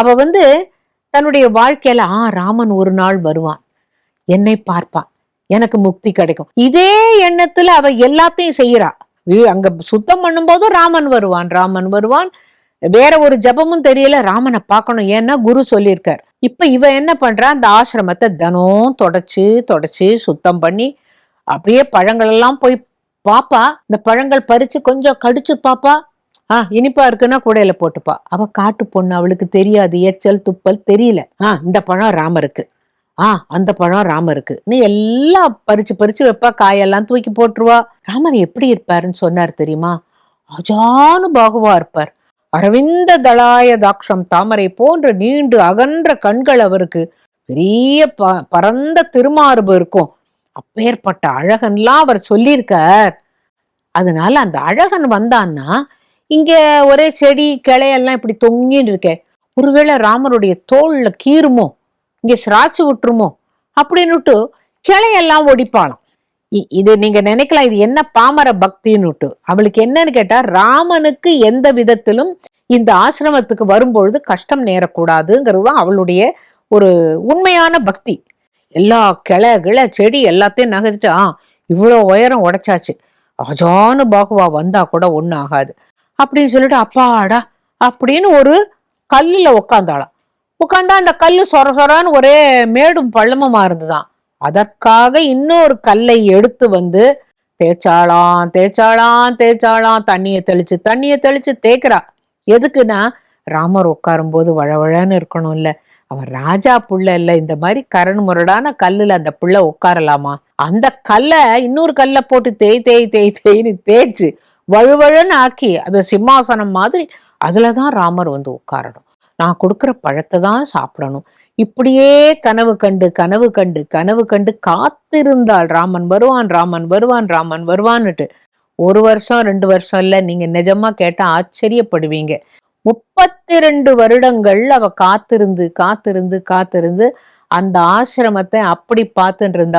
அவ வந்து தன்னுடைய வாழ்க்கையில ஆ ராமன் ஒரு நாள் வருவான். என்னை பார்ப்பான். எனக்கு முக்தி கிடைக்கும். இதே எண்ணத்துல அவ எல்லாத்தையும் செய்யறா அங்க சுத்தம் பண்ணும்போதும் ராமன் வருவான் ராமன் வருவான். வேற ஒரு ஜபமும் தெரியல ராமனை பார்க்கணும். ஏன்னா குரு சொல்லியிருக்கார். இப்ப இவ என்ன பண்றா? அந்த ஆசிரமத்தை தினம் தொடச்சு தொடச்சு சுத்தம் பண்ணி அப்படியே பழங்கள் எல்லாம் போய் பாப்பா. இந்த பழங்கள் பறிச்சு கொஞ்சம் கடிச்சு பாப்பா. ஆ இனிப்பா இருக்குன்னா கூடையில போட்டுப்பா. அவ காட்டு பொண்ணு அவளுக்கு தெரியாது. ஏச்சல் துப்பல் தெரியல. ஆ இந்த பழம் ராமருக்கு. ஆ அந்த பழம் ராமருக்கு. நீ எல்லாம் பறிச்சு பறிச்சு வைப்பா. காயெல்லாம் தூக்கி போட்டுருவா. ராமர் எப்படி இருப்பாருன்னு சொன்னார் தெரியுமா? அஜானு பாகுவா இருப்பார். அரவிந்த தளாய தாக்ஷம் தாமரை போன்ற நீண்டு அகன்ற கண்கள் அவருக்கு பெரிய ப பரந்த திருமார்பு இருக்கும். அப்பேற்பட்ட அழகன்லாம் அவர் சொல்லியிருக்கார். அதனால அந்த அழகன் வந்தான்னா இங்க ஒரே செடி கிளையெல்லாம் இப்படி தொங்கின்னு இருக்கேன் ஒருவேளை ராமருடைய தோல்ல கீறுமோ? இங்க சிராச்சு விட்டுருமோ அப்படின்னுட்டு கிளையெல்லாம் ஒடிப்பாளாம். இ- இது நீங்க நினைக்கலாம் இது என்ன பாமர பக்தின்னுட்டு. அவளுக்கு என்னன்னு கேட்டா ராமனுக்கு எந்த விதத்திலும் இந்த ஆசிரமத்துக்கு வரும்பொழுது கஷ்டம் நேரக்கூடாதுங்கிறது தான் அவளுடைய ஒரு உண்மையான பக்தி. எல்லா கிளை கிளை செடி எல்லாத்தையும் நகர்த்துட்டு ஆ இவ்வளோ உயரம் உடைச்சாச்சு. அஜானு பாகுவா வந்தா கூட ஒன்றும் ஆகாது. அப்படின்னு சொல்லிட்டு அப்பாடா அப்படின்னு ஒரு கல்லுல உக்காந்தாளாம். உட்காந்தா அந்த கல் சொர சொரான்னு ஒரே மேடும் பள்ளமுமா இருந்துதான். அதற்காக இன்னொரு கல்லை எடுத்து வந்து தேய்ச்சாளாம் தேய்ச்சாளாம் தேய்ச்சாளாம். தண்ணியை தெளிச்சு தண்ணியை தெளிச்சு தேய்க்கிறா. எதுக்குன்னா ராமர் உட்காரும்போது வழவழன்னு இருக்கணும் இல்லை அவன் ராஜா புள்ள இல்ல இந்த மாதிரி கரண் முரடான கல்லுல அந்த புள்ள உட்காரலாமா? அந்த கல்லை இன்னொரு கல்லை போட்டு தேய் தேய் தேய் தேய்னு தேய்ச்சு வழுவழுன்னு ஆக்கி அது சிம்மாசனம் மாதிரி அதுலதான் ராமர் வந்து உட்காரணும். நான் கொடுக்கிற பழத்தை தான் சாப்பிடணும். இப்படியே கனவு கண்டு கனவு கண்டு கனவு கண்டு காத்திருந்தால் ராமன் வருவான் ராமன் வருவான் ராமன் வருவான்னுட்டு ஒரு வருஷம் ரெண்டு வருஷம் இல்ல நீங்க நிஜமா கேட்டா ஆச்சரியப்படுவீங்க. முப்பத்தி ரெண்டு வருடங்கள் அவ காத்திருந்து காத்திருந்து காத்திருந்து அந்த ஆசிரமத்தை அப்படி பார்த்துட்டு இருந்தா